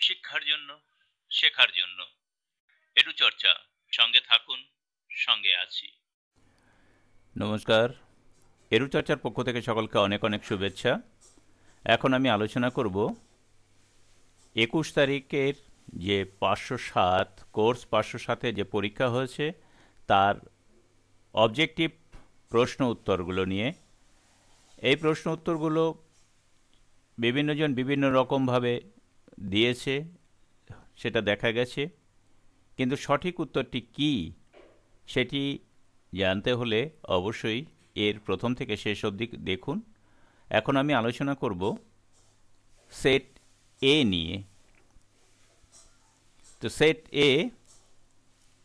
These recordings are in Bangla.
শিক্ষার জন্য, শেখার জন্য। এটু চর্চা। সঙ্গে থাকুন, সঙ্গে আছি। নমস্কার। এরু চর্চার পক্ষ থেকে সকলকে অনেক অনেক শুভেচ্ছা। এখন আমি আলোচনা করব একুশ তারিখের যে পাঁচশো সাত, কোর্স পাঁচশো সাতে যে পরীক্ষা হয়েছে, তার অবজেক্টিভ প্রশ্ন উত্তরগুলো নিয়ে। এই প্রশ্ন উত্তরগুলো বিভিন্নজন বিভিন্ন রকমভাবে দিয়েছে, সেটা দেখা গেছে। কিন্তু সঠিক উত্তরটি কি, সেটি জানতে হলে অবশ্যই এর প্রথম থেকে শেষ অবধি দেখুন। এখন আমি আলোচনা করব সেট এ নিয়ে। তো সেট এ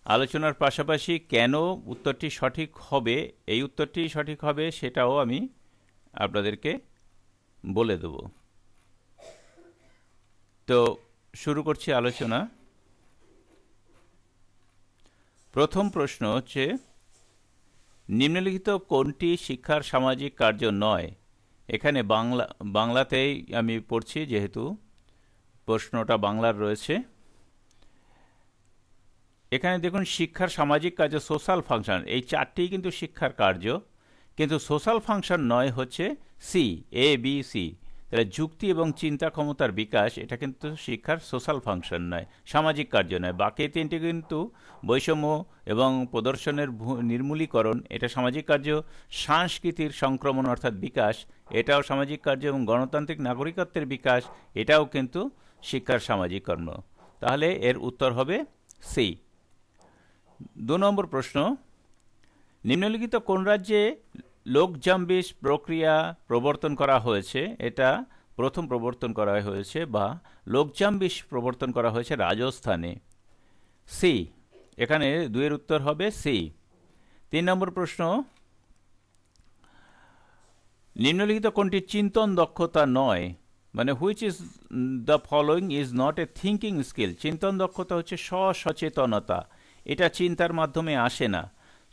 আলোচনার পাশাপাশি কেন উত্তরটি সঠিক হবে, এই উত্তরটি সঠিক হবে সেটাও আমি আপনাদেরকে বলে দেব। তো শুরু করছি আলোচনা। প্রথম প্রশ্ন হচ্ছে, নিম্নলিখিত কোনটি শিক্ষার সামাজিক কার্য নয়? এখানে বাংলা, বাংলাতেই আমি পড়ছি যেহেতু, প্রশ্নটা বাংলার রয়েছে। এখানে দেখুন, শিক্ষার সামাজিক কার্য সোশ্যাল ফাংশন এই চারটিই কিন্তু শিক্ষার কার্য। কিন্তু সোশ্যাল ফাংশন নয় হচ্ছে সি এ বি সি তাহলে যুক্তি এবং চিন্তা ক্ষমতার বিকাশ, এটা কিন্তু শিক্ষার সোশ্যাল ফাংশন নয়, সামাজিক কার্য নয়। বাকি তিনটি কিন্তু বৈষম্য এবং প্রদর্শনের নির্মূলীকরণ, এটা সামাজিক কার্য, সংস্কৃতির সংক্রমণ অর্থাৎ বিকাশ, এটাও সামাজিক কার্য এবং গণতান্ত্রিক নাগরিকত্বের বিকাশ, এটাও কিন্তু শিক্ষার সামাজিক কর্ম। তাহলে এর উত্তর হবে সি। দু নম্বর প্রশ্ন, নিম্নলিখিত কোন রাজ্যে লোকজাম্বিস প্রক্রিয়া প্রবর্তন করা হয়েছে, এটা প্রথম প্রবর্তন করা হয়েছে বা লোকজাম্বিস প্রবর্তন করা হয়েছে রাজস্থানে। সি এখানে দুয়ের উত্তর হবে সি তিন নম্বর প্রশ্ন, নিম্নলিখিত কোনটি চিন্তন দক্ষতা নয় মানে which is the following is not a thinking skill চিন্তন দক্ষতা হচ্ছে সচেতনতা এটা চিন্তার মাধ্যমে আসে না,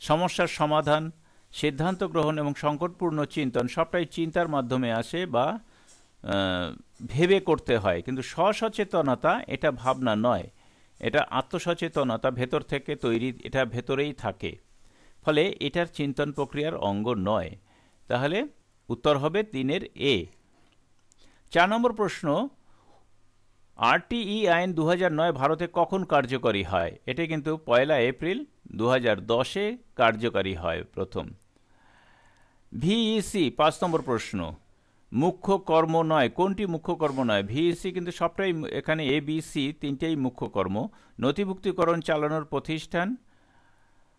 সমস্যার সমাধান সিদ্ধান্ত গ্রহণ এবং সংকটপূর্ণ চিন্তন সবটাই চিন্তার মাধ্যমে আসে বা ভেবে করতে হয়। কিন্তু স্বসচেতনতা এটা ভাবনা নয়। এটা আত্মসচেতনতা ভেতর থেকে তৈরি, এটা ভেতরেই থাকে। ফলে এটার চিন্তন প্রক্রিয়ার অঙ্গ নয়। তাহলে উত্তর হবে তিনের এ। চার নম্বর প্রশ্ন, আরটিই আইন দু নয় ভারতে কখন কার্যকরী হয়? এটা কিন্তু পয়লা এপ্রিল দু হাজার দশে কার্যকারী হয় প্রথম। ভিইসি, পাঁচ নম্বর প্রশ্ন। মুখ্য কর্ম নয়। কোনটি মুখ্য কর্ম নয়? ভিইসি কিন্তু সবটাই এখানে এ বি সি তিনটেই মুখ্য কর্ম। নথিভুক্তিকরণ চালানোর প্রতিষ্ঠান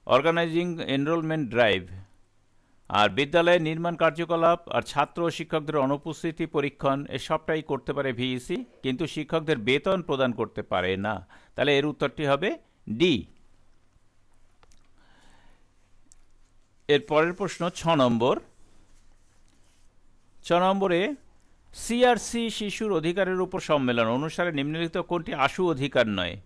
অর্গানাইজিং এনরোলমেন্ট ড্রাইভ আর বিদ্যালয়ের নির্মাণ কার্যকলাপ আর ছাত্র ও শিক্ষকদের অনুপস্থিতি পরীক্ষণ, এ সবটাই করতে পারে ভিইসি, কিন্তু শিক্ষকদের বেতন প্রদান করতে পারে না। তাহলে এর উত্তরটি হবে ডি এর পরের প্রশ্ন ছ নম্বর। ছ নম্বরে সিআরসি শিশুর অধিকারের উপর সম্মেলন অনুসারে নিম্নলিখিত কোনটি আশু অধিকার নয়?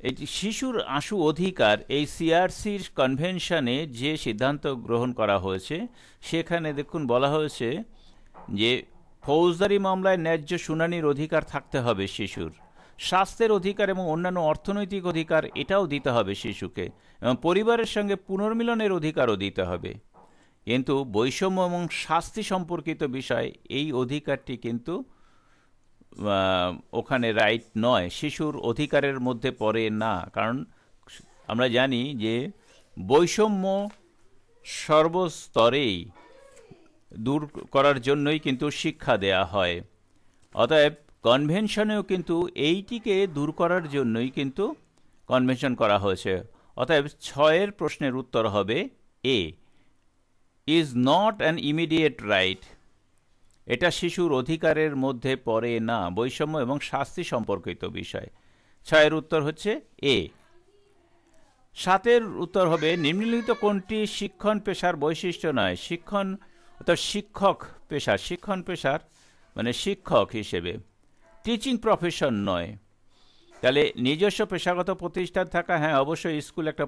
এটি শিশুর আশু অধিকার, এই সিআরসির কনভেনশনে যে সিদ্ধান্ত গ্রহণ করা হয়েছে, সেখানে দেখুন বলা হয়েছে যে, ফৌজদারি মামলায় ন্যায্য শুনানির অধিকার থাকতে হবে শিশুর। স্বাস্থ্যের অধিকার এবং অন্যান্য অর্থনৈতিক অধিকার এটাও দিতে হবে শিশুকে, এবং পরিবারের সঙ্গে পুনর্মিলনের অধিকারও দিতে হবে। কিন্তু বৈষম্য এবং শাস্তি সম্পর্কিত বিষয়, এই অধিকারটি কিন্তু ওখানে রাইট নয়। শিশুর অধিকারের মধ্যে পড়ে না। কারণ আমরা জানি যে বৈষম্য সর্বস্তরেই দূর করার জন্যই কিন্তু শিক্ষা দেয়া হয়। অতএব কনভেনশনেও কিন্তু এইটিকে দূর করার জন্যই কিন্তু কনভেনশন করা হয়েছে। অতএব ছয়ের প্রশ্নের উত্তর হবে A. Is not an immediate right এটা শিশুর অধিকারের মধ্যে পড়ে না, বৈষম্য এবং শাস্তি সম্পর্কিত বিষয়। ছয়ের উত্তর হচ্ছে এ। সাতের উত্তর হবে, নিম্নলিখিত কোনটি শিক্ষণ পেশার বৈশিষ্ট্য নয়? শিক্ষণ, অর্থাৎ শিক্ষক পেশা, শিক্ষণ পেশার মানে শিক্ষক হিসেবে। টিচিং প্রফেশন নয়। তাহলে নিজস্ব পেশাগত প্রতিষ্ঠান থাকা হ্যাঁ অবশ্যই স্কুল একটা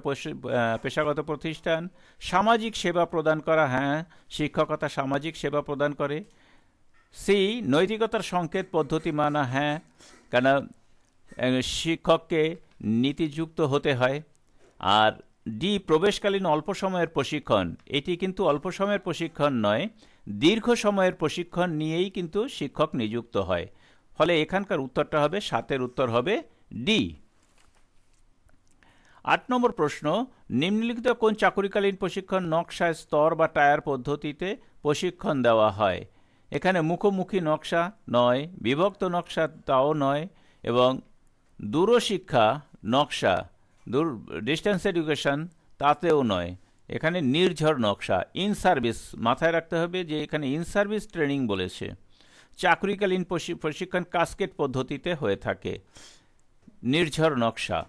পেশাগত প্রতিষ্ঠান। সামাজিক সেবা প্রদান করা হ্যাঁ শিক্ষকতা সামাজিক সেবা প্রদান করে। সি, নৈতিকতার সংকেত পদ্ধতি মানা হ্যাঁ কেন শিক্ষককে নীতিযুক্ত হতে হয়। আর ডি, প্রবেশকালীন অল্প সময়ের প্রশিক্ষণ। এটি কিন্তু অল্প সময়ের প্রশিক্ষণ নয়, দীর্ঘ সময়ের প্রশিক্ষণ নিয়েই কিন্তু শিক্ষক নিযুক্ত হয়। ফলে এখানকার উত্তরটা হবে, সাতের উত্তর হবে ডি আট নম্বর প্রশ্ন, নিম্নলিখিত কোন চাকুরিকালীন প্রশিক্ষণ নকশায় স্তর বা টায়ার পদ্ধতিতে প্রশিক্ষণ দেওয়া হয়? এখানে মুখোমুখি নকশা নয়, বিভক্ত নকশা তাও নয়, এবং দূরশিক্ষা নকশা, দূর ডিস্টেন্স এডুকেশন তাতেও নয়। এখানে নির্ঝর নকশা ইন সার্ভিস মাথায় রাখতে হবে যে এখানে ইন সার্ভিস ট্রেনিং বলেছে। চাকরিকালীন প্রশিক্ষণ কাস্কেট পদ্ধতিতে হয়ে থাকে। নির্ঝর নকশা।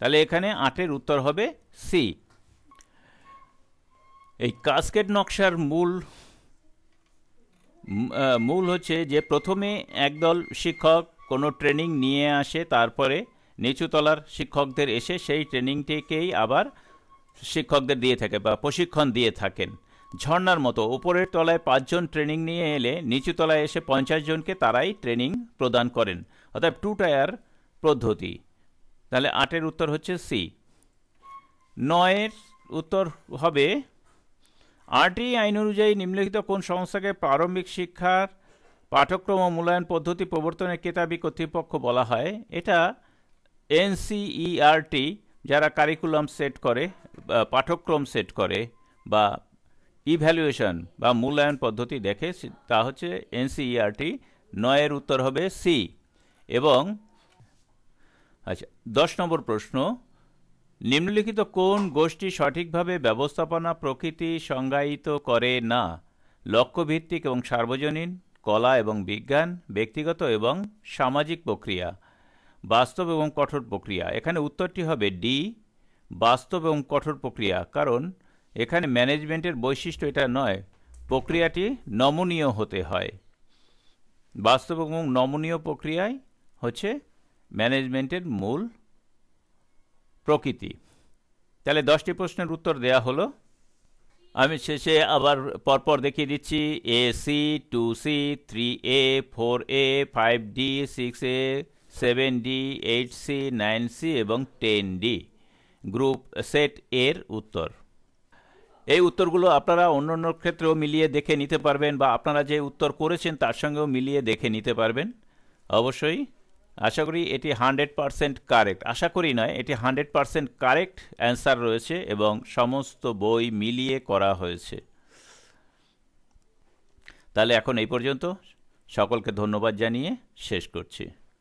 তাহলে এখানে আটের উত্তর হবে সি। এই কাস্কেট নকশার মূল মূল হচ্ছে যে প্রথমে একদল শিক্ষক কোনো ট্রেনিং নিয়ে আসে, তারপরে নিচুতলার শিক্ষকদের এসে সেই ট্রেনিংটিকেই আবার শিক্ষকদের দিয়ে থাকে বা প্রশিক্ষণ দিয়ে থাকেন। ঝর্নার মতো উপরের তলায় পাঁচজন ট্রেনিং নিয়ে এলে নিচু তলায় এসে পঞ্চাশ জনকে তারাই ট্রেনিং প্রদান করেন। অর্থাৎ টু টায়ার পদ্ধতি। তাহলে আটের উত্তর হচ্ছে সি। নয়ের উত্তর হবে, আরটি আইন অনুযায়ী নিম্নলিখিত কোন সংস্থাকে প্রারম্ভিক শিক্ষার পাঠ্যক্রম ও মূল্যায়ন পদ্ধতি প্রবর্তনের কেতাবি কর্তৃপক্ষ বলা হয়, এটা এনসিইআরটি, যারা কারিকুলাম সেট করে পাঠ্যক্রম সেট করে, বা ইভ্যালুয়েশন বা মূল্যায়ন পদ্ধতি দেখে তা হচ্ছে এনসিইআরটি নয়ের উত্তর হবে সি এবং আচ্ছা দশ নম্বর প্রশ্ন, নিম্নলিখিত কোন গোষ্ঠী সঠিকভাবে ব্যবস্থাপনা প্রকৃতি সংজ্ঞায়িত করে না? লক্ষ্যভিত্তিক এবং সার্বজনীন, কলা এবং বিজ্ঞান, ব্যক্তিগত এবং সামাজিক প্রক্রিয়া, বাস্তব এবং কঠোর প্রক্রিয়া। এখানে উত্তরটি হবে ডি বাস্তব এবং কঠোর প্রক্রিয়া। কারণ এখানে ম্যানেজমেন্টের বৈশিষ্ট্য এটা নয়, প্রক্রিয়াটি নমনীয় হতে হয়। বাস্তব এবং নমনীয় প্রক্রিয়ায় হচ্ছে ম্যানেজমেন্টের মূল প্রকৃতি। তাহলে দশটি প্রশ্নের উত্তর দেয়া হলো। আমি শেষে আবার পরপর দেখিয়ে দিচ্ছি A C two C three A four A five D six A seven D eight C nine C এবং টেন ডি গ্রুপ সেট এর উত্তর। এই উত্তরগুলো আপনারা অন্য অন্য ক্ষেত্রেও মিলিয়ে দেখে নিতে পারবেন বা আপনারা যে উত্তর করেছেন তার সঙ্গেও মিলিয়ে দেখে নিতে পারবেন। অবশ্যই আশা করি এটি হান্ড্রেড পারসেন্ট কারেক্ট। আশা করি নয়, এটি হান্ড্রেড পারসেন্ট কারেক্ট অ্যান্সার রয়েছে এবং সমস্ত বই মিলিয়ে করা হয়েছে। তাহলে এখন এই পর্যন্ত। সকলকে ধন্যবাদ জানিয়ে শেষ করছি।